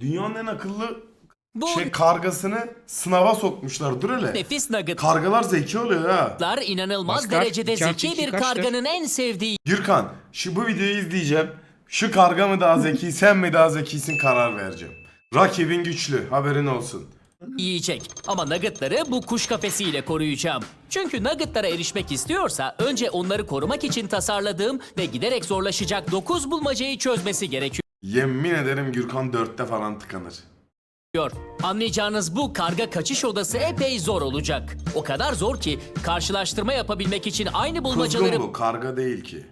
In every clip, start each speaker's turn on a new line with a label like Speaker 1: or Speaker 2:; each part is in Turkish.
Speaker 1: Dünyanın en akıllı
Speaker 2: Bu
Speaker 1: şey kargasını sınava sokmuşlar. Dur hele.
Speaker 2: nefis nuggetlar
Speaker 1: Kargalar zeki oluyor ha.
Speaker 2: inanılmaz
Speaker 3: Maskar,
Speaker 2: derecede
Speaker 3: iki artı
Speaker 2: zeki
Speaker 3: iki
Speaker 2: bir
Speaker 3: kaçtır?
Speaker 2: karganın en sevdiği
Speaker 1: Gürkan şu bu videoyu izleyeceğim. Şu karga mı daha zeki sen mi daha zekisin karar vereceğim. Rakibin güçlü haberin olsun.
Speaker 2: yiyecek. Ama nuggetları bu kuş kafesiyle koruyacağım. Çünkü nuggetlara erişmek istiyorsa önce onları korumak için tasarladığım ve giderek zorlaşacak 9 bulmacayı çözmesi gerekiyor.
Speaker 1: Yemin ederim Gürkan dörtte falan tıkanır.
Speaker 2: Anlayacağınız bu karga kaçış odası epey zor olacak. O kadar zor ki karşılaştırma yapabilmek için aynı bulmacaları
Speaker 1: Kuzgun bu karga değil ki.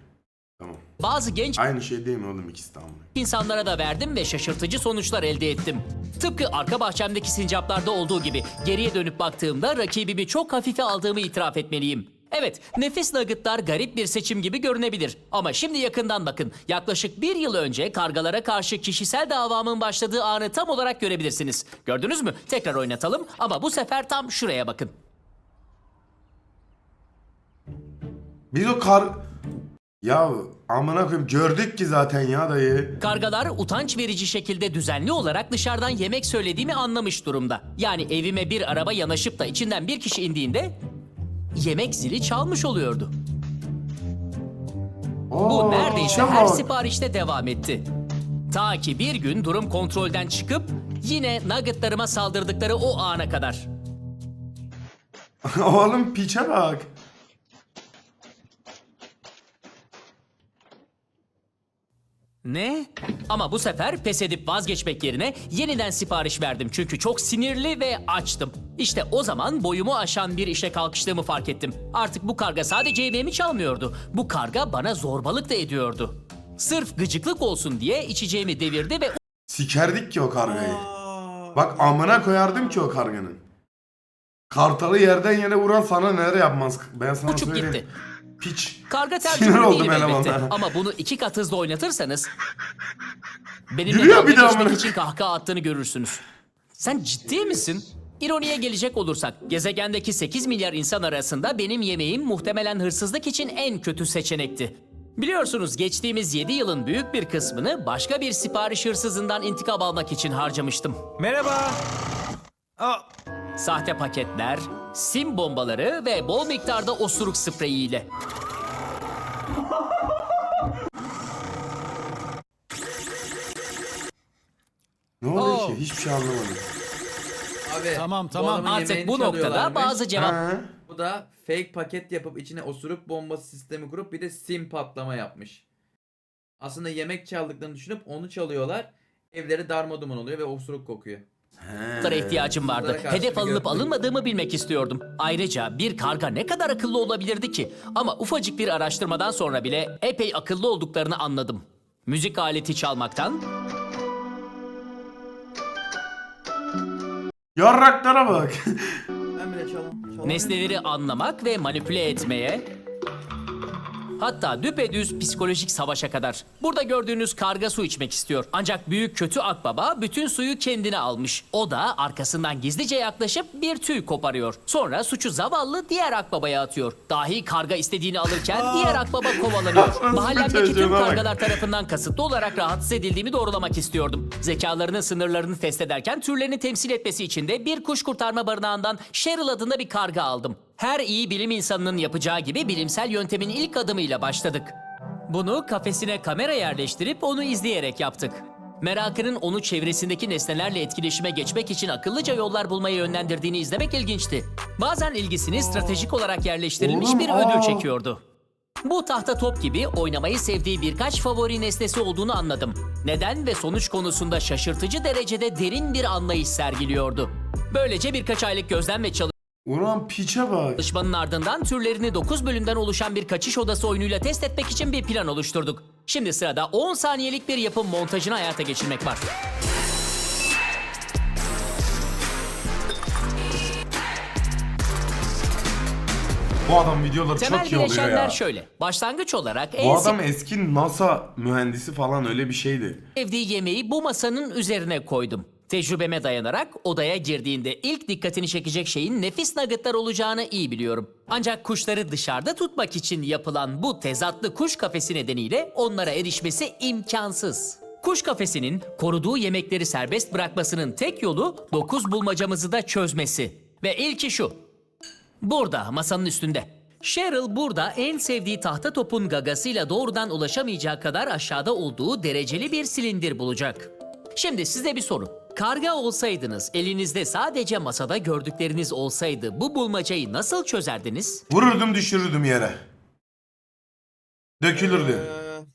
Speaker 1: Tamam.
Speaker 2: bazı genç
Speaker 1: Aynı şey değil mi oğlum ikisi de amına?
Speaker 2: insanlara da verdim ve şaşırtıcı sonuçlar elde ettim. Tıpkı arka bahçemdeki sincaplarda olduğu gibi geriye dönüp baktığımda rakibimi çok hafife aldığımı itiraf etmeliyim. Evet, nefis nuggetlar garip bir seçim gibi görünebilir. Ama şimdi yakından bakın. Yaklaşık bir yıl önce kargalara karşı kişisel davamın başladığı anı tam olarak görebilirsiniz. Gördünüz mü? Tekrar oynatalım ama bu sefer tam şuraya bakın.
Speaker 1: Biz o kar... Ya amına koyayım gördük ki zaten ya dayı.
Speaker 2: Kargalar utanç verici şekilde düzenli olarak dışarıdan yemek söylediğimi anlamış durumda. Yani evime bir araba yanaşıp da içinden bir kişi indiğinde yemek zili çalmış oluyordu. Bu
Speaker 1: Aa,
Speaker 2: neredeyse her
Speaker 1: bak.
Speaker 2: siparişte devam etti. Ta ki bir gün durum kontrolden çıkıp yine nuggetlarıma saldırdıkları o ana kadar.
Speaker 1: Oğlum piçe bak.
Speaker 2: Ne? Ama bu sefer pes edip vazgeçmek yerine yeniden sipariş verdim çünkü çok sinirli ve açtım. İşte o zaman boyumu aşan bir işe kalkıştığımı fark ettim. Artık bu karga sadece yemeğimi çalmıyordu. Bu karga bana zorbalık da ediyordu. Sırf gıcıklık olsun diye içeceğimi devirdi ve
Speaker 1: Sikerdik ki o kargayı. Bak amına koyardım ki o karganın. Kartalı yerden yere vuran sana neler yapmaz. Ben sana
Speaker 2: uçup
Speaker 1: söyleyeyim.
Speaker 2: gitti.
Speaker 1: Piç.
Speaker 2: Karga
Speaker 1: Sinir
Speaker 2: tercümanı
Speaker 1: oldum
Speaker 2: değilim elbette.
Speaker 1: elemana.
Speaker 2: Ama bunu iki kat hızla oynatırsanız... Benimle
Speaker 1: Gülüyor bir de amına.
Speaker 2: için kahkaha attığını görürsünüz. Sen ciddi misin? İroniye gelecek olursak, gezegendeki 8 milyar insan arasında benim yemeğim muhtemelen hırsızlık için en kötü seçenekti. Biliyorsunuz geçtiğimiz 7 yılın büyük bir kısmını başka bir sipariş hırsızından intikam almak için harcamıştım.
Speaker 3: Merhaba. Aa,
Speaker 2: Sahte paketler, sim bombaları ve bol miktarda osuruk spreyiyle.
Speaker 1: Ne oluyor
Speaker 3: Oo.
Speaker 1: ki? Hiçbir şey anlamadım.
Speaker 4: Abi
Speaker 3: Tamam, tamam.
Speaker 4: adamın
Speaker 2: Artık
Speaker 4: yemeğini
Speaker 2: bu noktada
Speaker 4: çalıyorlarmış.
Speaker 2: bazı cevap
Speaker 1: Ha?
Speaker 4: Bu da fake paket yapıp içine osuruk bombası sistemi kurup bir de sim patlama yapmış. Aslında yemek çaldıklarını düşünüp onu çalıyorlar. Evleri darmaduman oluyor ve osuruk kokuyor.
Speaker 2: Bunlara ihtiyacım vardı.
Speaker 4: Bunlara karşı
Speaker 2: Hedef
Speaker 4: bir
Speaker 2: alınıp alınmadığımı bilmek istiyordum. Ayrıca bir karga ne kadar akıllı olabilirdi ki? Ama ufacık bir araştırmadan sonra bile epey akıllı olduklarını anladım. Müzik aleti çalmaktan,
Speaker 1: Yarraklara bak.
Speaker 4: Ben bile
Speaker 2: nesneleri anlamak ve manipüle etmeye, hatta düpedüz psikolojik savaşa kadar. Burada gördüğünüz karga su içmek istiyor. Ancak büyük kötü akbaba bütün suyu kendine almış. O da arkasından gizlice yaklaşıp bir tüy koparıyor. Sonra suçu zavallı diğer akbabaya atıyor. Dahi karga istediğini alırken diğer akbaba kovalanıyor. Mahallemdeki tüm kargalar tarafından kasıtlı olarak rahatsız edildiğimi doğrulamak istiyordum. Zekalarının sınırlarını test ederken türlerini temsil etmesi için de bir kuş kurtarma barınağından Cheryl adında bir karga aldım. Her iyi bilim insanının yapacağı gibi bilimsel yöntemin ilk adımıyla başladık. Bunu kafesine kamera yerleştirip onu izleyerek yaptık. Merakının onu çevresindeki nesnelerle etkileşime geçmek için akıllıca yollar bulmaya yönlendirdiğini izlemek ilginçti. Bazen ilgisini stratejik olarak yerleştirilmiş
Speaker 1: Oğlum,
Speaker 2: bir
Speaker 1: aa.
Speaker 2: ödül çekiyordu. Bu tahta top gibi oynamayı sevdiği birkaç favori nesnesi olduğunu anladım. Neden ve sonuç konusunda şaşırtıcı derecede derin bir anlayış sergiliyordu. Böylece birkaç aylık gözlem ve
Speaker 1: Ulan piçe bak.
Speaker 2: çalışmanın ardından türlerini 9 bölümden oluşan bir kaçış odası oyunuyla test etmek için bir plan oluşturduk. Şimdi sırada 10 saniyelik bir yapım montajını hayata geçirmek var.
Speaker 1: Bu adam videoları
Speaker 2: Temel
Speaker 1: çok iyi oluyor
Speaker 2: bileşenler
Speaker 1: ya.
Speaker 2: şöyle. Başlangıç olarak en
Speaker 1: Bu adam eski NASA mühendisi falan öyle bir şeydi.
Speaker 2: sevdiği yemeği bu masanın üzerine koydum. Tecrübeme dayanarak odaya girdiğinde ilk dikkatini çekecek şeyin nefis nuggetlar olacağını iyi biliyorum. Ancak kuşları dışarıda tutmak için yapılan bu tezatlı kuş kafesi nedeniyle onlara erişmesi imkansız. Kuş kafesinin koruduğu yemekleri serbest bırakmasının tek yolu 9 bulmacamızı da çözmesi. Ve ilki şu. Burada masanın üstünde. Cheryl burada en sevdiği tahta topun gagasıyla doğrudan ulaşamayacağı kadar aşağıda olduğu dereceli bir silindir bulacak. Şimdi size bir soru. Karga olsaydınız, elinizde sadece masada gördükleriniz olsaydı bu bulmacayı nasıl çözerdiniz?
Speaker 1: Vururdum düşürürdüm yere. Dökülürdü.
Speaker 4: Ee,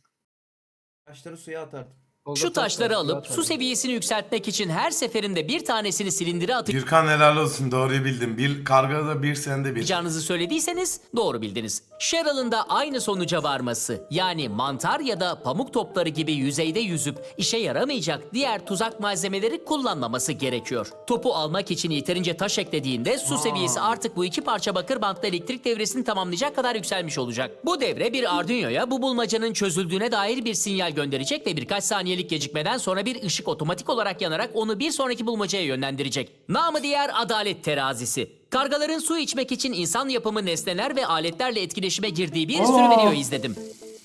Speaker 4: Taşları suya atardım.
Speaker 2: Şu taşları alıp su seviyesini yükseltmek için her seferinde bir tanesini silindire
Speaker 1: Gürkan helal olsun doğruyu bildim. Bir kargada bir sende bir.
Speaker 2: atacağınızı söylediyseniz doğru bildiniz. Cheryl'ın da aynı sonuca varması yani mantar ya da pamuk topları gibi yüzeyde yüzüp işe yaramayacak diğer tuzak malzemeleri kullanmaması gerekiyor. Topu almak için yeterince taş eklediğinde su seviyesi artık bu iki parça bakır bantla elektrik devresini tamamlayacak kadar yükselmiş olacak. Bu devre bir Arduino'ya bu bulmacanın çözüldüğüne dair bir sinyal gönderecek ve birkaç saniyelik gecikmeden sonra bir ışık otomatik olarak yanarak onu bir sonraki bulmacaya yönlendirecek. Namı diğer adalet terazisi. Kargaların su içmek için insan yapımı nesneler ve aletlerle etkileşime girdiği bir sürü
Speaker 1: Aa!
Speaker 2: video izledim.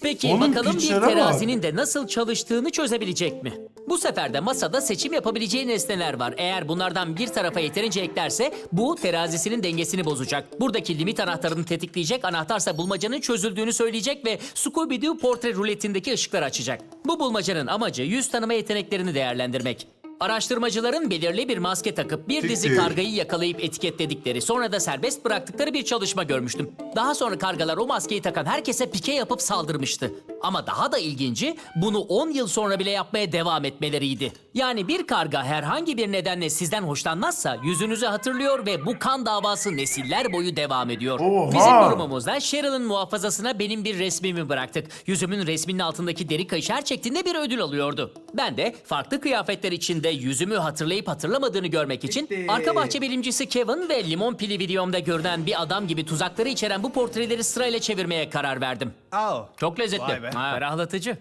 Speaker 2: Peki
Speaker 1: Onun
Speaker 2: bakalım bir
Speaker 1: piçlere bak.
Speaker 2: terazinin de nasıl çalıştığını çözebilecek mi? Bu sefer de masada seçim yapabileceği nesneler var. Eğer bunlardan bir tarafa yeterince eklerse bu terazisinin dengesini bozacak. Buradaki limit anahtarını tetikleyecek, anahtarsa bulmacanın çözüldüğünü söyleyecek ve Scooby-Doo portre ruletindeki ışıkları açacak. Bu bulmacanın amacı yüz tanıma yeteneklerini değerlendirmek. Araştırmacıların belirli bir maske takıp bir dizi
Speaker 1: Siktir.
Speaker 2: kargayı yakalayıp etiketledikleri sonra da serbest bıraktıkları bir çalışma görmüştüm. Daha sonra kargalar o maskeyi takan herkese pike yapıp saldırmıştı. Ama daha da ilginci bunu 10 yıl sonra bile yapmaya devam etmeleriydi. Yani bir karga herhangi bir nedenle sizden hoşlanmazsa yüzünüzü hatırlıyor ve bu kan davası nesiller boyu devam ediyor.
Speaker 1: Oha!
Speaker 2: Bizim durumumuzda Cheryl'ın muhafazasına benim bir resmimi bıraktık. Yüzümün resminin altındaki deri kayış her çektiğinde bir ödül alıyordu. Ben de farklı kıyafetler içinde yüzümü hatırlayıp hatırlamadığını görmek için
Speaker 4: Bitti.
Speaker 2: arka bahçe bilimcisi Kevin ve limon pili videomda görünen bir adam gibi tuzakları içeren bu portreleri sırayla çevirmeye karar verdim.
Speaker 3: Au.
Speaker 2: Çok lezzetli.
Speaker 3: Be.
Speaker 2: Ha, ferahlatıcı.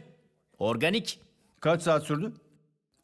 Speaker 2: Organik.
Speaker 3: Kaç saat sürdü?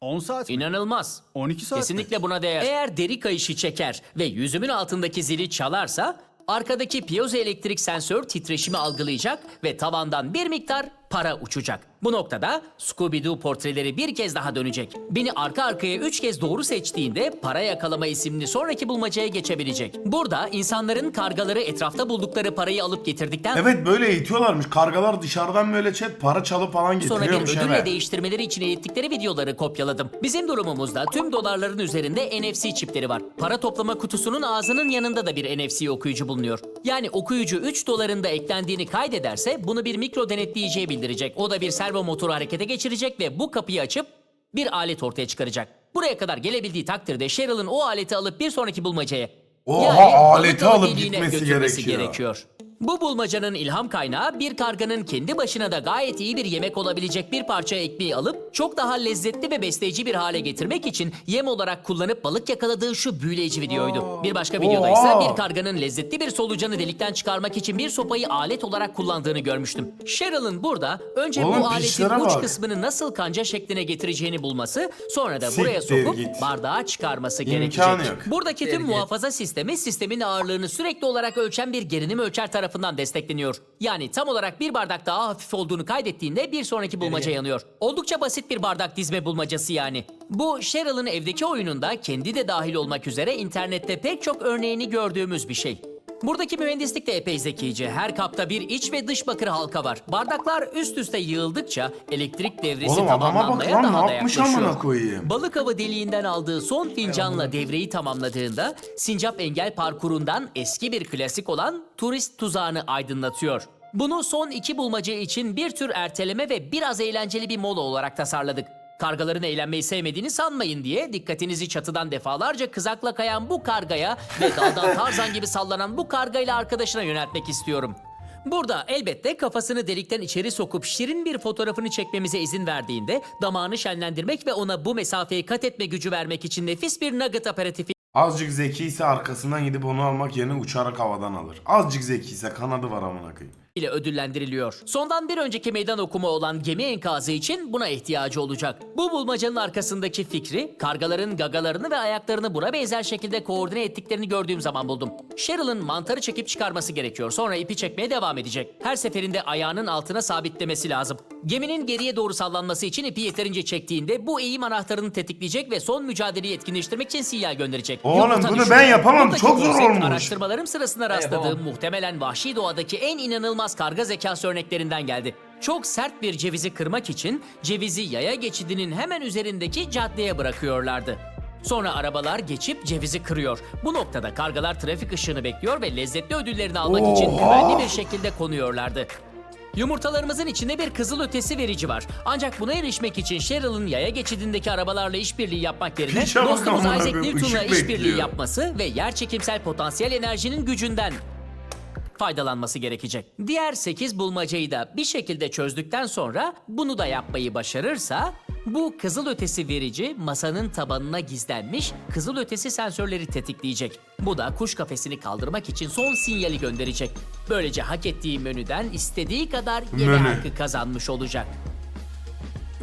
Speaker 3: 10 saat mi?
Speaker 2: İnanılmaz.
Speaker 3: 12 saat mi?
Speaker 2: Kesinlikle buna değer. Eğer deri kayışı çeker ve yüzümün altındaki zili çalarsa arkadaki piyozoelektrik sensör titreşimi algılayacak ve tavandan bir miktar para uçacak. Bu noktada Scooby-Doo portreleri bir kez daha dönecek. Beni arka arkaya üç kez doğru seçtiğinde para yakalama isimli sonraki bulmacaya geçebilecek. Burada insanların kargaları etrafta buldukları parayı alıp getirdikten
Speaker 1: Evet böyle eğitiyorlarmış. Kargalar dışarıdan böyle chat para çalıp falan
Speaker 2: Sonra bir
Speaker 1: getiriyormuş
Speaker 2: ödülle
Speaker 1: eve.
Speaker 2: değiştirmeleri için eğittikleri videoları kopyaladım. Bizim durumumuzda tüm dolarların üzerinde NFC çipleri var. Para toplama kutusunun ağzının yanında da bir NFC okuyucu bulunuyor. Yani okuyucu 3 doların da eklendiğini kaydederse bunu bir mikro denetleyiciye bildirecek. O da bir servo motoru harekete geçirecek ve bu kapıyı açıp bir alet ortaya çıkaracak. Buraya kadar gelebildiği takdirde Cheryl'ın o aleti alıp bir sonraki bulmacaya
Speaker 1: Oha, aleti alıp gitmesi gerekiyor.
Speaker 2: gerekiyor. Bu bulmacanın ilham kaynağı bir karganın kendi başına da gayet iyi bir yemek olabilecek bir parça ekmeği alıp çok daha lezzetli ve besleyici bir hale getirmek için yem olarak kullanıp balık yakaladığı şu büyüleyici videoydu. Bir başka videoda ise bir karganın lezzetli bir solucanı delikten çıkarmak için bir sopayı alet olarak kullandığını görmüştüm. Cheryl'ın burada önce
Speaker 1: Oğlum
Speaker 2: bu aletin uç
Speaker 1: bak.
Speaker 2: kısmını nasıl kanca şekline getireceğini bulması, sonra da buraya
Speaker 1: Siktir
Speaker 2: sokup
Speaker 1: git.
Speaker 2: bardağa çıkarması
Speaker 1: İmkanı
Speaker 2: gerekecek.
Speaker 1: yok.
Speaker 2: Buradaki tüm muhafaza sistemi sistemin ağırlığını sürekli olarak ölçen bir gerilim ölçer tarafından destekleniyor. Yani tam olarak bir bardak daha hafif olduğunu kaydettiğinde bir sonraki bulmaca yanıyor. Oldukça basit bir bardak dizme bulmacası yani. Bu Cheryl'ın evdeki oyununda kendi de dahil olmak üzere internette pek çok örneğini gördüğümüz bir şey. Buradaki mühendislik de epey zekice. Her kapta bir iç ve dış bakır halka var. Bardaklar üst üste yığıldıkça elektrik devresi
Speaker 1: Oğlum adama bak
Speaker 2: tamamlanmaya
Speaker 1: lan
Speaker 2: daha
Speaker 1: ne
Speaker 2: da
Speaker 1: yapmış
Speaker 2: yaklaşıyor.
Speaker 1: amına koyayım.
Speaker 2: Balık avı deliğinden aldığı son fincanla devreyi tamamladığında Sincap Engel parkurundan eski bir klasik olan turist tuzağını aydınlatıyor. Bunu son iki bulmaca için bir tür erteleme ve biraz eğlenceli bir mola olarak tasarladık. Kargaların eğlenmeyi sevmediğini sanmayın diye dikkatinizi çatıdan defalarca kızakla kayan bu kargaya ve daldan tarzan gibi sallanan bu kargayla arkadaşına yöneltmek istiyorum. Burada elbette kafasını delikten içeri sokup şirin bir fotoğrafını çekmemize izin verdiğinde damağını şenlendirmek ve ona bu mesafeyi kat etme gücü vermek için nefis bir nugget aperatifi
Speaker 1: Azıcık zekiyse arkasından gidip onu almak yerine uçarak havadan alır. Azıcık zekiyse kanadı var amına koyayım.
Speaker 2: İle ödüllendiriliyor. Sondan bir önceki meydan okuma olan gemi enkazı için buna ihtiyacı olacak. Bu bulmacanın arkasındaki fikri, kargaların gagalarını ve ayaklarını buna benzer şekilde koordine ettiklerini gördüğüm zaman buldum. Cheryl'ın mantarı çekip çıkarması gerekiyor. Sonra ipi çekmeye devam edecek. Her seferinde ayağının altına sabitlemesi lazım. Geminin geriye doğru sallanması için ipi yeterince çektiğinde bu eğim anahtarını tetikleyecek ve son mücadeleyi etkinleştirmek için sinyal gönderecek.
Speaker 1: Oğlum,
Speaker 2: Yumurta
Speaker 1: bunu
Speaker 2: düşürüyor.
Speaker 1: ben yapamam.
Speaker 2: Buradaki
Speaker 1: Çok zor
Speaker 2: konsept
Speaker 1: olmuş.
Speaker 2: Araştırmalarım sırasında rastladığım muhtemelen vahşi doğadaki en inanılmaz karga zekası örneklerinden geldi. Çok sert bir cevizi kırmak için cevizi yaya geçidinin hemen üzerindeki caddeye bırakıyorlardı. Sonra arabalar geçip cevizi kırıyor. Bu noktada kargalar trafik ışığını bekliyor ve lezzetli ödüllerini almak için
Speaker 1: Oha!
Speaker 2: güvenli bir şekilde konuyorlardı. Yumurtalarımızın içinde bir kızıl ötesi verici var. Ancak buna erişmek için Cheryl'ın yaya geçidindeki arabalarla işbirliği yapmak yerine
Speaker 1: Piçe bak
Speaker 2: dostumuz Isaac Newton'la işbirliği yapması ve yerçekimsel potansiyel enerjinin gücünden faydalanması gerekecek. Diğer 8 bulmacayı da bir şekilde çözdükten sonra bunu da yapmayı başarırsa bu kızıl ötesi verici masanın tabanına gizlenmiş kızıl ötesi sensörleri tetikleyecek. Bu da kuş kafesini kaldırmak için son sinyali gönderecek. Böylece hak ettiği menüden istediği kadar yeme
Speaker 1: Menü.
Speaker 2: hakkı kazanmış olacak.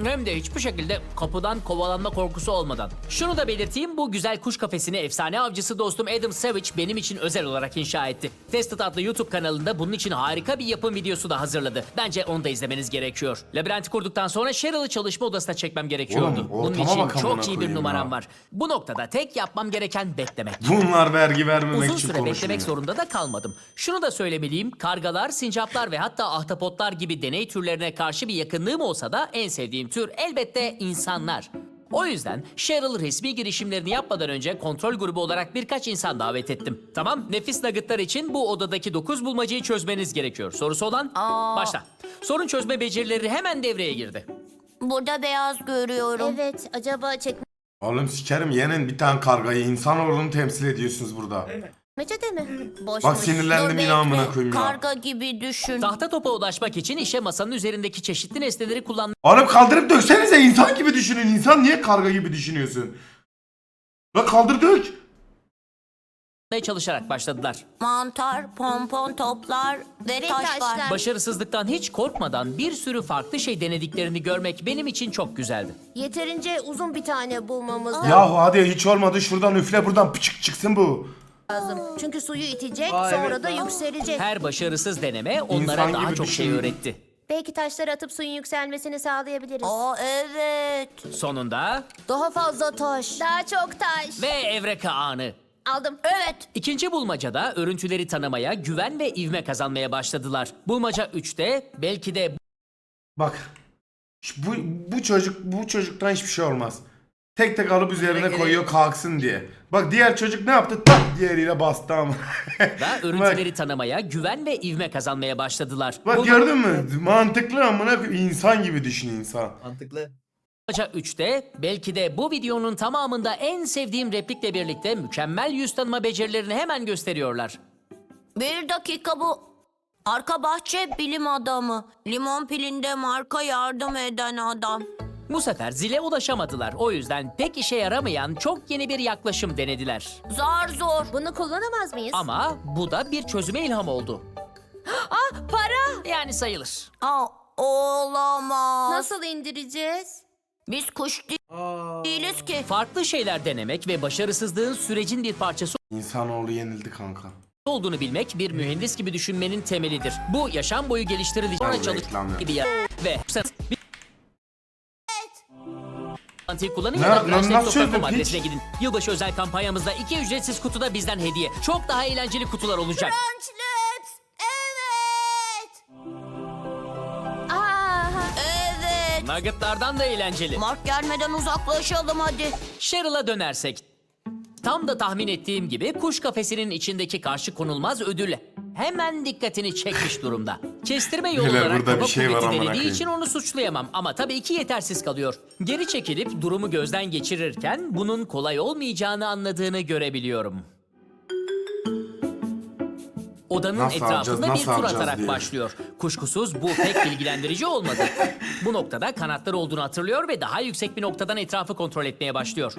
Speaker 2: Hem de hiçbir şekilde kapıdan kovalanma korkusu olmadan. Şunu da belirteyim bu güzel kuş kafesini efsane avcısı dostum Adam Savage benim için özel olarak inşa etti. Tested adlı YouTube kanalında bunun için harika bir yapım videosu da hazırladı. Bence onu da izlemeniz gerekiyor. Labirenti kurduktan sonra Cheryl'ı çalışma odasına çekmem gerekiyordu.
Speaker 1: Oğlum,
Speaker 2: bunun
Speaker 1: ortama
Speaker 2: için
Speaker 1: bak amına
Speaker 2: çok iyi bir
Speaker 1: koyayım
Speaker 2: numaram
Speaker 1: ya.
Speaker 2: var. Bu noktada tek yapmam gereken beklemek.
Speaker 1: Bunlar vergi vermemek
Speaker 2: Uzun
Speaker 1: için
Speaker 2: süre
Speaker 1: konuşuyor.
Speaker 2: beklemek zorunda da kalmadım. Şunu da söylemeliyim, kargalar, sincaplar ve hatta ahtapotlar gibi deney türlerine karşı bir yakınlığım olsa da en sevdiğim tür elbette insanlar. O yüzden Cheryl resmi girişimlerini yapmadan önce kontrol grubu olarak birkaç insan davet ettim. Tamam, nefis nuggetlar için bu odadaki 9 bulmacayı çözmeniz gerekiyor. Sorusu olan? Başla. Sorun çözme becerileri hemen devreye girdi.
Speaker 5: Burada beyaz görüyorum.
Speaker 6: Evet, acaba
Speaker 1: Oğlum sikerim yenin bir tane kargayı insanoğlunu temsil ediyorsunuz burada.
Speaker 6: Çekmecede mi? Boşmuş.
Speaker 1: Bak sinirlendim
Speaker 5: Dur
Speaker 1: yine amına
Speaker 5: bekle.
Speaker 1: koyayım ya.
Speaker 5: Karga gibi düşün.
Speaker 2: Tahta topa ulaşmak için işe masanın üzerindeki çeşitli nesneleri kullanmaya
Speaker 1: Oğlum kaldırıp döksenize insan gibi düşünün. İnsan niye karga gibi düşünüyorsun? La kaldır dök.
Speaker 2: çalışarak başladılar.
Speaker 5: Mantar, pompon toplar ve, var.
Speaker 6: taşlar.
Speaker 2: Başarısızlıktan hiç korkmadan bir sürü farklı şey denediklerini görmek benim için çok güzeldi.
Speaker 6: Yeterince uzun bir tane bulmamız
Speaker 1: Yahu hadi hiç olmadı şuradan üfle buradan pıçık çıksın bu.
Speaker 6: Lazım. Çünkü suyu itecek,
Speaker 4: Aa,
Speaker 6: sonra
Speaker 4: evet
Speaker 6: da
Speaker 4: lan.
Speaker 6: yükselecek.
Speaker 2: Her başarısız deneme onlara
Speaker 1: İnsan
Speaker 2: daha
Speaker 1: gibi
Speaker 2: çok şey
Speaker 1: düşünün.
Speaker 2: öğretti.
Speaker 6: Belki taşları atıp suyun yükselmesini sağlayabiliriz.
Speaker 5: Aa evet.
Speaker 2: Sonunda
Speaker 6: Daha fazla taş. Daha çok taş.
Speaker 2: ve evreka anı.
Speaker 6: Aldım.
Speaker 5: Evet.
Speaker 2: İkinci bulmacada örüntüleri tanımaya, güven ve ivme kazanmaya başladılar. Bulmaca 3'te belki de
Speaker 1: Bak. şu- Bu, bu çocuk bu çocuktan hiçbir şey olmaz. Tek tek alıp üzerine
Speaker 4: Direkt
Speaker 1: koyuyor kalksın diye. Bak diğer çocuk ne yaptı? Tak diğeriyle bastı ama.
Speaker 2: da örüntüleri tanımaya, güven ve ivme kazanmaya başladılar.
Speaker 1: Bak
Speaker 2: Bulmaca
Speaker 1: gördün mü? Mantıklı amına koyayım. insan gibi düşün insan.
Speaker 4: Mantıklı.
Speaker 2: 3'te belki de bu videonun tamamında en sevdiğim replikle birlikte mükemmel yüz tanıma becerilerini hemen gösteriyorlar.
Speaker 5: Bir dakika bu. Arka bahçe bilim adamı. Limon pilinde marka yardım eden adam.
Speaker 2: Bu sefer zile ulaşamadılar. O yüzden pek işe yaramayan çok yeni bir yaklaşım denediler.
Speaker 5: Zar zor.
Speaker 6: Bunu kullanamaz mıyız?
Speaker 2: Ama bu da bir çözüme ilham oldu.
Speaker 6: Ah, para.
Speaker 2: Yani sayılır.
Speaker 5: Aa, olamaz.
Speaker 6: Nasıl indireceğiz?
Speaker 5: Biz kuş
Speaker 4: Aa.
Speaker 5: değiliz ki.
Speaker 2: Farklı şeyler denemek ve başarısızlığın sürecin bir parçası
Speaker 1: İnsanoğlu yenildi kanka.
Speaker 2: olduğunu bilmek bir mühendis gibi düşünmenin temelidir. Bu yaşam boyu geliştirilecek çalış
Speaker 1: reklam ya.
Speaker 2: gibi ya. Ve Mantığı kullanın
Speaker 1: Ne-
Speaker 2: ya da
Speaker 1: ne- nasıl çözdün?
Speaker 2: adresine
Speaker 1: Hiç-
Speaker 2: gidin. Yılbaşı özel kampanyamızda iki ücretsiz kutuda bizden hediye. Çok daha eğlenceli kutular olacak.
Speaker 5: Evet.
Speaker 6: Aa,
Speaker 5: Evet.
Speaker 2: Nuggetlardan da eğlenceli.
Speaker 5: Mark gelmeden uzaklaşalım hadi.
Speaker 2: Cheryl'a dönersek. Tam da tahmin ettiğim gibi kuş kafesinin içindeki karşı konulmaz ödül hemen dikkatini çekmiş durumda. Kestirme yolu
Speaker 1: Beyler,
Speaker 2: olarak
Speaker 1: burada
Speaker 2: kaba
Speaker 1: bir şey var
Speaker 2: kuvveti
Speaker 1: amına
Speaker 2: denediği
Speaker 1: koyayım.
Speaker 2: için onu suçlayamam ama tabii ki yetersiz kalıyor. Geri çekilip durumu gözden geçirirken bunun kolay olmayacağını anladığını görebiliyorum. Odanın
Speaker 1: Nasıl
Speaker 2: etrafında bir
Speaker 1: nasıl
Speaker 2: tur
Speaker 1: alacağız
Speaker 2: atarak
Speaker 1: diye.
Speaker 2: başlıyor. Kuşkusuz bu pek bilgilendirici olmadı. Bu noktada kanatları olduğunu hatırlıyor ve daha yüksek bir noktadan etrafı kontrol etmeye başlıyor.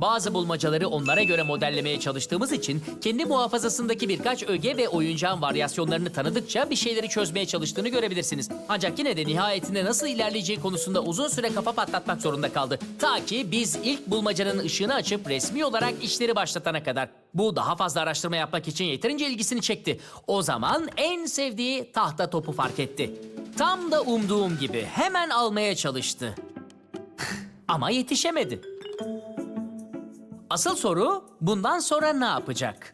Speaker 2: Bazı bulmacaları onlara göre modellemeye çalıştığımız için kendi muhafazasındaki birkaç öge ve oyuncağın varyasyonlarını tanıdıkça bir şeyleri çözmeye çalıştığını görebilirsiniz. Ancak yine de nihayetinde nasıl ilerleyeceği konusunda uzun süre kafa patlatmak zorunda kaldı. Ta ki biz ilk bulmacanın ışığını açıp resmi olarak işleri başlatana kadar. Bu daha fazla araştırma yapmak için yeterince ilgisini çekti. O zaman en sevdiği tahta topu fark etti. Tam da umduğum gibi hemen almaya çalıştı. Ama yetişemedi. Asıl soru bundan sonra ne yapacak?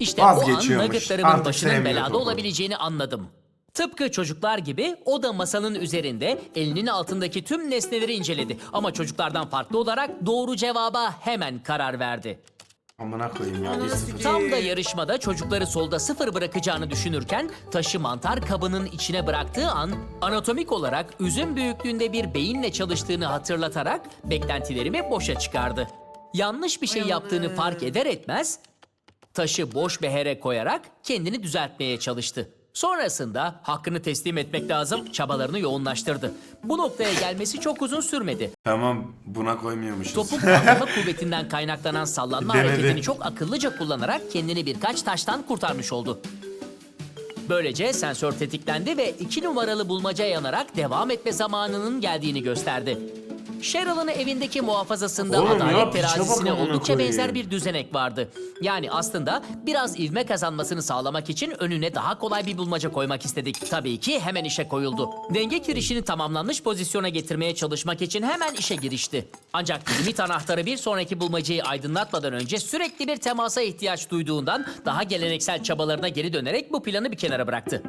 Speaker 2: İşte o an
Speaker 1: Vazgeçiyormuş.
Speaker 2: nuggetlarımın
Speaker 1: Artık
Speaker 2: başının
Speaker 1: sevmiyor
Speaker 2: belada
Speaker 1: topu.
Speaker 2: olabileceğini anladım. Tıpkı çocuklar gibi o da masanın üzerinde elinin altındaki tüm nesneleri inceledi. Ama çocuklardan farklı olarak doğru cevaba hemen karar verdi.
Speaker 1: Amına koyayım ya. bir sıfır.
Speaker 2: Tam da yarışmada çocukları solda sıfır bırakacağını düşünürken taşı mantar kabının içine bıraktığı an anatomik olarak üzüm büyüklüğünde bir beyinle çalıştığını hatırlatarak beklentilerimi boşa çıkardı. Yanlış bir şey yaptığını fark eder etmez taşı boş behere koyarak kendini düzeltmeye çalıştı. Sonrasında hakkını teslim etmek lazım çabalarını yoğunlaştırdı. Bu noktaya gelmesi çok uzun sürmedi.
Speaker 1: Tamam buna koymuyormuşuz.
Speaker 2: Topun kaldırma kuvvetinden kaynaklanan sallanma
Speaker 1: Denedi.
Speaker 2: hareketini çok akıllıca kullanarak kendini birkaç taştan kurtarmış oldu. Böylece sensör tetiklendi ve iki numaralı bulmaca yanarak devam etme zamanının geldiğini gösterdi. Cheryl'ın evindeki muhafazasında
Speaker 1: Oğlum
Speaker 2: adalet terazisine oldukça
Speaker 1: koyayım.
Speaker 2: benzer bir düzenek vardı. Yani aslında biraz ivme kazanmasını sağlamak için önüne daha kolay bir bulmaca koymak istedik. Tabii ki hemen işe koyuldu. Denge kirişini tamamlanmış pozisyona getirmeye çalışmak için hemen işe girişti. Ancak limit anahtarı bir sonraki bulmacayı aydınlatmadan önce sürekli bir temasa ihtiyaç duyduğundan daha geleneksel çabalarına geri dönerek bu planı bir kenara bıraktı.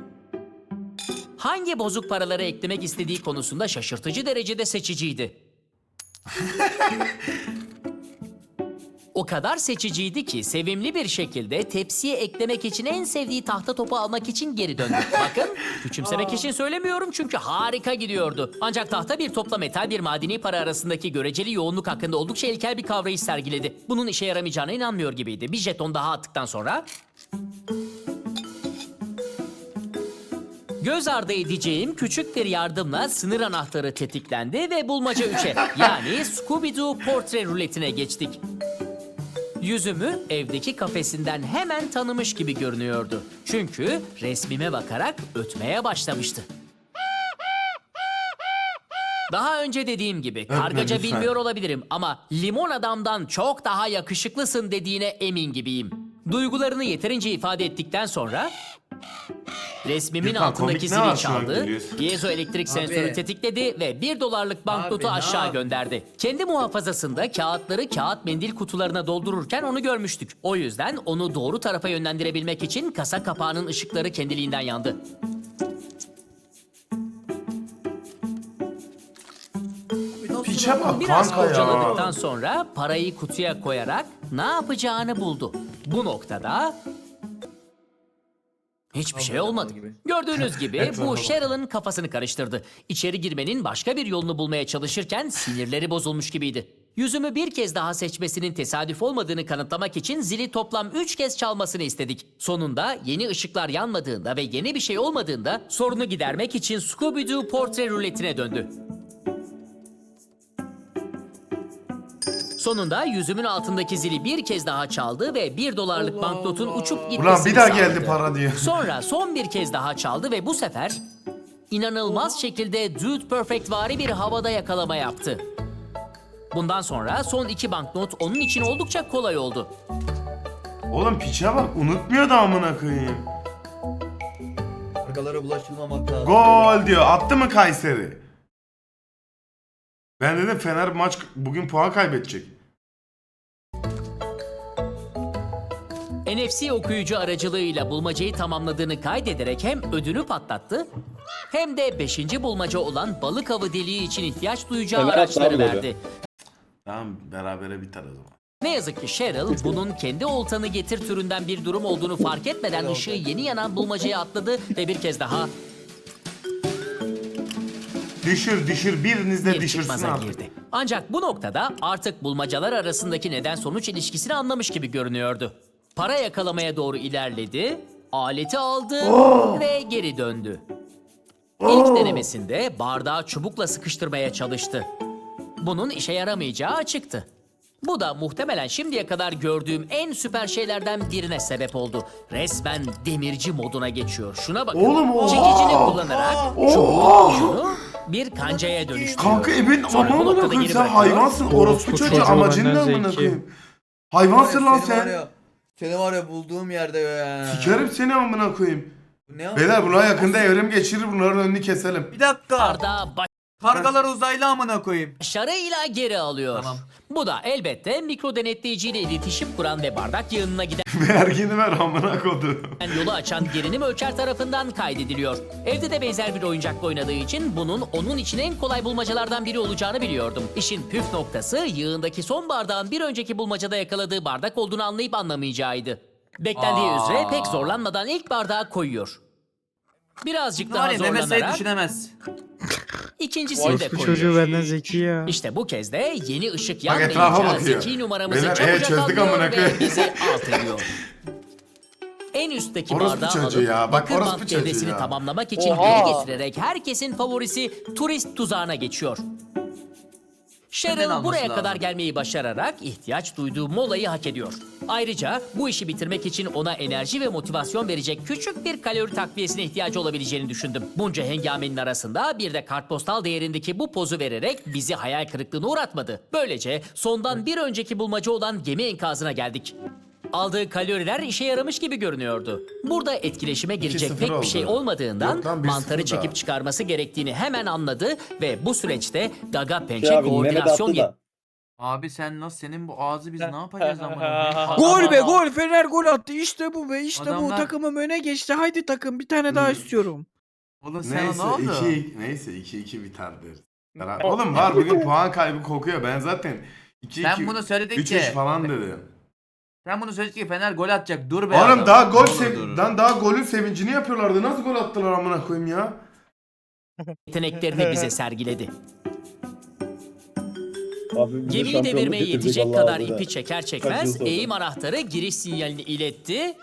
Speaker 2: Hangi bozuk paraları eklemek istediği konusunda şaşırtıcı derecede seçiciydi. O kadar seçiciydi ki sevimli bir şekilde tepsiye eklemek için en sevdiği tahta topu almak için geri döndü. Bakın küçümsemek için söylemiyorum çünkü harika gidiyordu. Ancak tahta bir topla metal bir madeni para arasındaki göreceli yoğunluk hakkında oldukça ilkel bir kavrayış sergiledi. Bunun işe yaramayacağına inanmıyor gibiydi. Bir jeton daha attıktan sonra... Göz ardı edeceğim küçük bir yardımla sınır anahtarı tetiklendi ve bulmaca 3'e yani Scooby-Doo portre ruletine geçtik. Yüzümü evdeki kafesinden hemen tanımış gibi görünüyordu. Çünkü resmime bakarak ötmeye başlamıştı. Daha önce dediğim gibi kargaca
Speaker 1: lütfen.
Speaker 2: bilmiyor olabilirim ama limon adamdan çok daha yakışıklısın dediğine emin gibiyim. Duygularını yeterince ifade ettikten sonra resmimin
Speaker 1: Gürkan,
Speaker 2: altındaki
Speaker 1: komik ne var
Speaker 2: zili
Speaker 1: şu an
Speaker 2: çaldı,
Speaker 1: gülüyorsun?
Speaker 2: piezoelektrik sensörü tetikleri ve bir dolarlık banknotu
Speaker 4: Abi, ne
Speaker 2: aşağı
Speaker 4: yap-
Speaker 2: gönderdi. Kendi muhafazasında kağıtları kağıt mendil kutularına doldururken onu görmüştük. O yüzden onu doğru tarafa yönlendirebilmek için kasa kapağının ışıkları kendiliğinden yandı.
Speaker 1: Piçe bak
Speaker 2: Biraz
Speaker 1: kanka
Speaker 2: kurcaladıktan sonra parayı kutuya koyarak ne yapacağını buldu. Bu noktada hiçbir şey olmadı.
Speaker 4: gibi.
Speaker 2: Gördüğünüz gibi bu. Cheryl'ın kafasını karıştırdı. İçeri girmenin başka bir yolunu bulmaya çalışırken sinirleri bozulmuş gibiydi. Yüzümü bir kez daha seçmesinin tesadüf olmadığını kanıtlamak için zili toplam üç kez çalmasını istedik. Sonunda yeni ışıklar yanmadığında ve yeni bir şey olmadığında sorunu gidermek için Scooby-Doo portre ruletine döndü. Sonunda yüzümün altındaki zili bir kez daha çaldı ve bir dolarlık banknotun uçup gitmesini
Speaker 1: Ulan bir daha
Speaker 2: sağladı.
Speaker 1: geldi para diyor.
Speaker 2: Sonra son bir kez daha çaldı ve bu sefer inanılmaz şekilde Dude Perfect vari bir havada yakalama yaptı. Bundan sonra son iki banknot onun için oldukça kolay oldu.
Speaker 1: Oğlum piçe bak unutmuyor da amına koyayım.
Speaker 4: Arkalara bulaşılmamak lazım.
Speaker 1: Gol diyor. Attı mı Kayseri? Ben dedim Fener maç bugün puan kaybedecek.
Speaker 2: NFC okuyucu aracılığıyla bulmacayı tamamladığını kaydederek hem ödülü patlattı hem de 5. bulmaca olan balık avı deliği için ihtiyaç duyacağı
Speaker 7: Ömer
Speaker 2: araçları
Speaker 7: atlar
Speaker 2: verdi.
Speaker 1: Tamam berabere biter o zaman.
Speaker 2: Ne yazık ki Cheryl bunun kendi oltanı getir türünden bir durum olduğunu fark etmeden ışığı yeni yanan bulmacaya atladı ve bir kez daha
Speaker 1: Düşür düşür biriniz de
Speaker 2: bir
Speaker 1: düşürsün
Speaker 2: çıkmaza
Speaker 1: artık.
Speaker 2: girdi. Ancak bu noktada artık bulmacalar arasındaki neden sonuç ilişkisini anlamış gibi görünüyordu. Para yakalamaya doğru ilerledi, aleti aldı ve geri döndü. İlk denemesinde bardağı çubukla sıkıştırmaya çalıştı. Bunun işe yaramayacağı açıktı. Bu da muhtemelen şimdiye kadar gördüğüm en süper şeylerden birine sebep oldu. Resmen demirci moduna geçiyor. Şuna bakın.
Speaker 1: Oğlum, oha!
Speaker 2: Çekicini kullanarak çubuğun ucunu bir kancaya dönüştürüyor.
Speaker 1: Kanka evin
Speaker 2: Sonra bu noktada
Speaker 1: koyayım
Speaker 2: geri
Speaker 1: sen
Speaker 2: bırakıyor.
Speaker 1: hayvansın orospu
Speaker 7: Orospu
Speaker 1: çocuğu
Speaker 7: çocuğu
Speaker 1: amacın ne
Speaker 7: benden
Speaker 1: amına
Speaker 7: zeki.
Speaker 1: koyayım. Hayvansın lan sen.
Speaker 4: Seni var ya bulduğum yerde ya.
Speaker 1: Sikerim seni amına koyayım.
Speaker 4: Bu Ne
Speaker 1: Beyler buna yakında evrim geçirir bunların önünü keselim.
Speaker 4: Bir dakika.
Speaker 2: Arda
Speaker 4: Kargalar uzaylı amına koyayım.
Speaker 2: başarıyla geri alıyor.
Speaker 4: Tamam.
Speaker 2: Bu da elbette mikro denetleyiciyle iletişim kuran ve bardak yığınına giden
Speaker 1: Vergini ver amına kodu.
Speaker 2: yolu açan gerilim ölçer tarafından kaydediliyor. Evde de benzer bir oyuncakla oynadığı için bunun onun için en kolay bulmacalardan biri olacağını biliyordum. İşin püf noktası yığındaki son bardağın bir önceki bulmacada yakaladığı bardak olduğunu anlayıp anlamayacağıydı. Beklendiği
Speaker 4: Aa.
Speaker 2: üzere pek zorlanmadan ilk bardağı koyuyor. Birazcık daha
Speaker 4: Var ya
Speaker 2: zorlanarak
Speaker 4: düşünemez.
Speaker 2: İkincisini de
Speaker 7: Orospu
Speaker 2: koyuyor.
Speaker 7: çocuğu benden zeki ya.
Speaker 2: İşte bu kez de yeni ışık
Speaker 1: Bak etrafa
Speaker 2: yanmayınca
Speaker 1: bakıyor.
Speaker 2: zeki numaramızı
Speaker 1: Beyler,
Speaker 2: çabucak
Speaker 1: evet, çözdük
Speaker 2: anlıyor
Speaker 1: amına
Speaker 2: ve
Speaker 1: koyayım.
Speaker 2: bizi alt ediyor. En üstteki
Speaker 1: Orospu
Speaker 2: bardağı
Speaker 1: çocuğu
Speaker 2: alıp
Speaker 1: ya, bak
Speaker 2: bakır
Speaker 1: orospu
Speaker 2: bant
Speaker 1: çocuğu
Speaker 2: devresini
Speaker 1: ya.
Speaker 2: tamamlamak için
Speaker 8: Oha.
Speaker 2: geri getirerek herkesin favorisi turist tuzağına geçiyor.
Speaker 4: Senden
Speaker 2: Cheryl
Speaker 4: alması
Speaker 2: buraya
Speaker 4: lazım.
Speaker 2: kadar gelmeyi başararak ihtiyaç duyduğu molayı hak ediyor. Ayrıca bu işi bitirmek için ona enerji ve motivasyon verecek küçük bir kalori takviyesine ihtiyacı olabileceğini düşündüm. Bunca hengamenin arasında bir de kartpostal değerindeki bu pozu vererek bizi hayal kırıklığına uğratmadı. Böylece sondan bir önceki bulmaca olan gemi enkazına geldik. Aldığı kaloriler işe yaramış gibi görünüyordu. Burada etkileşime girecek
Speaker 1: 2-0
Speaker 2: pek bir
Speaker 1: oldu.
Speaker 2: şey olmadığından
Speaker 1: Yok lan, 1-0
Speaker 2: mantarı
Speaker 1: daha.
Speaker 2: çekip çıkarması gerektiğini hemen anladı ve bu süreçte Daga Pençe
Speaker 8: abi Mehmet
Speaker 2: koordinasyon
Speaker 8: attı da.
Speaker 4: Abi sen nasıl senin bu ağzı biz ne yapacağız amına koyayım?
Speaker 7: Gol be gol Fener gol attı işte bu be işte bu
Speaker 4: Adamlar-
Speaker 7: takımım öne geçti haydi takım bir tane daha istiyorum.
Speaker 4: Oğlum sen
Speaker 1: Neyse
Speaker 4: ne oldu?
Speaker 1: 2 neyse 2 2 biter deriz. Beraber- Oğlum var bugün puan kaybı kokuyor. Ben zaten 2 2
Speaker 4: Sen bunu söyledikçe
Speaker 1: 3 3 falan dedim.
Speaker 4: Sen bunu söyledikçe Fener gol atacak. Dur be.
Speaker 1: Oğlum
Speaker 4: adam.
Speaker 1: daha gol
Speaker 4: Dur,
Speaker 1: sev
Speaker 4: dur.
Speaker 1: lan daha golün sevincini yapıyorlardı. Nasıl gol attılar amına koyayım ya?
Speaker 2: yeteneklerini bize sergiledi. Gemiyi devirmeye yetecek kadar ipi çeker çekmez eğim anahtarı giriş sinyalini iletti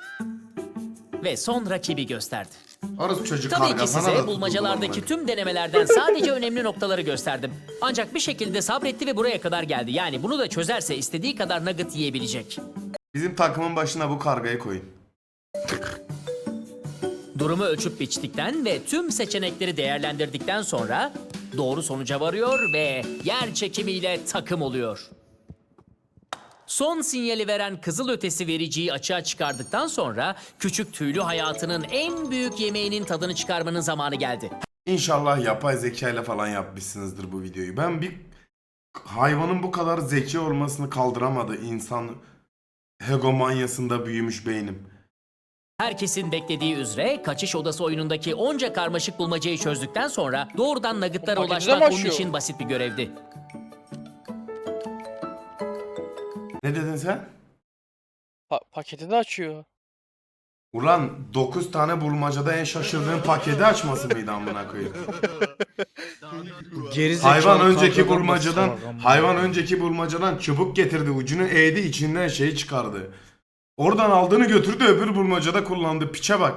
Speaker 2: ve son rakibi gösterdi.
Speaker 1: Orası çocuk
Speaker 2: Tabii ki size
Speaker 1: da
Speaker 2: bulmacalardaki tüm denemelerden sadece önemli noktaları gösterdim. Ancak bir şekilde sabretti ve buraya kadar geldi. Yani bunu da çözerse istediği kadar nugget yiyebilecek.
Speaker 1: Bizim takımın başına bu kargayı koyun.
Speaker 2: Durumu ölçüp biçtikten ve tüm seçenekleri değerlendirdikten sonra doğru sonuca varıyor ve yer çekimiyle takım oluyor. Son sinyali veren kızıl ötesi vericiyi açığa çıkardıktan sonra küçük tüylü hayatının en büyük yemeğinin tadını çıkarmanın zamanı geldi.
Speaker 1: İnşallah yapay zeka ile falan yapmışsınızdır bu videoyu. Ben bir hayvanın bu kadar zeki olmasını kaldıramadı insan hegemonyasında büyümüş beynim.
Speaker 2: Herkesin beklediği üzere kaçış odası oyunundaki onca karmaşık bulmacayı çözdükten sonra doğrudan nuggetlara
Speaker 8: Paketi de
Speaker 2: ulaşmak onun
Speaker 8: açıyor?
Speaker 2: için basit bir görevdi.
Speaker 1: Ne dedin sen?
Speaker 8: Pa- paketini açıyor.
Speaker 1: Ulan 9 tane bulmacada en şaşırdığın paketi açması mıydı amına koyayım?
Speaker 7: Gerizekalı
Speaker 1: Hayvan önceki bulmacadan hayvan önceki bulmacadan çubuk getirdi ucunu eğdi içinden şey çıkardı. Oradan aldığını götürdü öbür bulmacada kullandı. Piçe bak.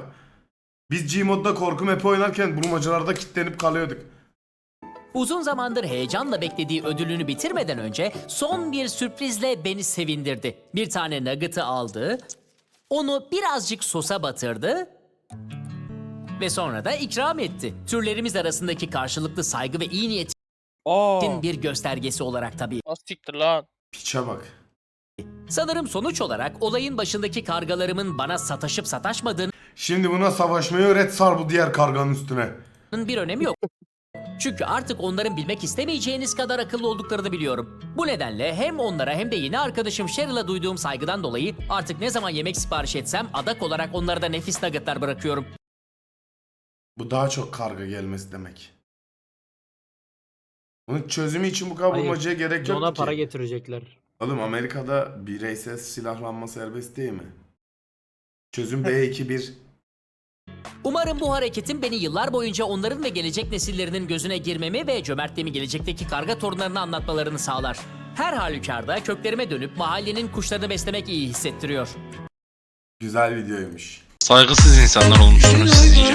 Speaker 1: Biz Gmod'da korku map'i oynarken bulmacalarda kilitlenip kalıyorduk.
Speaker 2: Uzun zamandır heyecanla beklediği ödülünü bitirmeden önce son bir sürprizle beni sevindirdi. Bir tane nugget'ı aldı, onu birazcık sosa batırdı ve sonra da ikram etti. Türlerimiz arasındaki karşılıklı saygı ve iyi niyetin
Speaker 8: Aa.
Speaker 2: bir göstergesi olarak tabii.
Speaker 8: Nasıl siktir lan?
Speaker 1: Piçe bak.
Speaker 2: Sanırım sonuç olarak olayın başındaki kargalarımın bana sataşıp sataşmadığının
Speaker 1: Şimdi buna savaşmayı öğret sar bu diğer karganın üstüne.
Speaker 2: bir önemi yok. Çünkü artık onların bilmek istemeyeceğiniz kadar akıllı olduklarını biliyorum. Bu nedenle hem onlara hem de yeni arkadaşım Cheryl'a duyduğum saygıdan dolayı artık ne zaman yemek sipariş etsem adak olarak onlara da nefis nuggetlar bırakıyorum.
Speaker 1: Bu daha çok karga gelmesi demek. Bunun çözümü için bu kadar
Speaker 9: Hayır,
Speaker 1: bulmacaya gerek yok
Speaker 9: Ona
Speaker 1: ki.
Speaker 9: para getirecekler.
Speaker 1: Oğlum Amerika'da bireysel silahlanma serbest değil mi? Çözüm B21.
Speaker 2: Umarım bu hareketim beni yıllar boyunca onların ve gelecek nesillerinin gözüne girmemi ve cömertliğimi gelecekteki karga torunlarına anlatmalarını sağlar. Her halükarda köklerime dönüp mahallenin kuşlarını beslemek iyi hissettiriyor.
Speaker 1: Güzel videoymuş.
Speaker 10: Saygısız insanlar olmuşsunuz siz iyice.